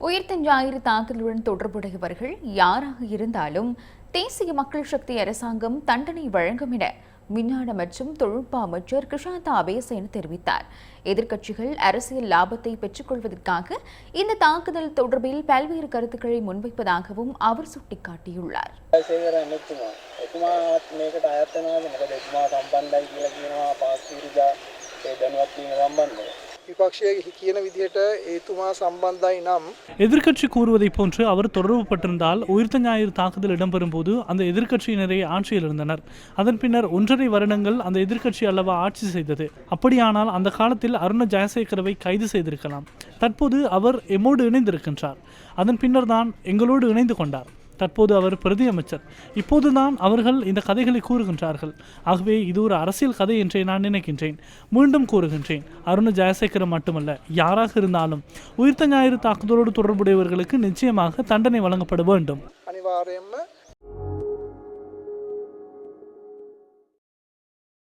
உயிர்த்த ஞாயிறு தாக்குதலுடன் தொடர்புடையவர்கள் யாராக இருந்தாலும் தேசிய மக்கள் சக்தி அரசாங்கம் தண்டனை வழங்கும் என மின்னாட மற்றும் தொழில்நுட்ப அமைச்சர் கிருஷாந்தா அபேசேன தெரிவித்தார் எதிர்க்கட்சிகள் அரசியல் லாபத்தை பெற்றுக்கொள்வதற்காக இந்த தாக்குதல் தொடர்பில் பல்வேறு கருத்துக்களை முன்வைப்பதாகவும் அவர் சுட்டிக்காட்டியுள்ளார் ජයසේකර ඇමතුමා එතුමාත් මේකට අයත් වෙනවාද මොකද එතුමා සම්බන්ධයි කියලා කියනවා පාස්තිරිදා ඒ දැනුවත් වීම සම්බන්ධව විපක්ෂය කියන විදිහට ඒතුමා සම්බන්ධයි නම් எதிர்க்கட்சி கூறுவதைப் போன்று அவர் தொடர்புபட்டிருந்தால் உயிர்த்த ஞாயிறு தாக்குதல் இடம்பெறும் போது அந்த எதிர்க்கட்சியினரே ஆட்சியில் இருந்தனர் அதன் பின்னர் ஒன்றரை வருடங்கள் அந்த எதிர்க்கட்சி அல்லவா ஆட்சி செய்தது அப்படியானால் அந்த காலத்தில் அருண ஜெயசேகரவை கைது செய்திருக்கலாம் தற்போது அவர் எம்மோடு இணைந்திருக்கின்றார் அதன் பின்னர் தான் எங்களோடு இணைந்து கொண்டார் தற்போது அவர் பிரதி அமைச்சர். இப்போதுதான் அவர்கள் இந்த கதைகளை கூறுகின்றார்கள். ஆகவே இது ஒரு அரசியல் கதை என்றே நான் நினைக்கின்றேன். மீண்டும் கூறுகின்றேன். அருண் ஜெயசேகரம் மட்டுமல்ல யாராக இருந்தாலும் உயிர்த்த ஞாயிறு தாக்குதலோடு தொடர்புடையவர்களுக்கு நிச்சயமாக தண்டனை வழங்கப்பட வேண்டும். அனிவாரியமாக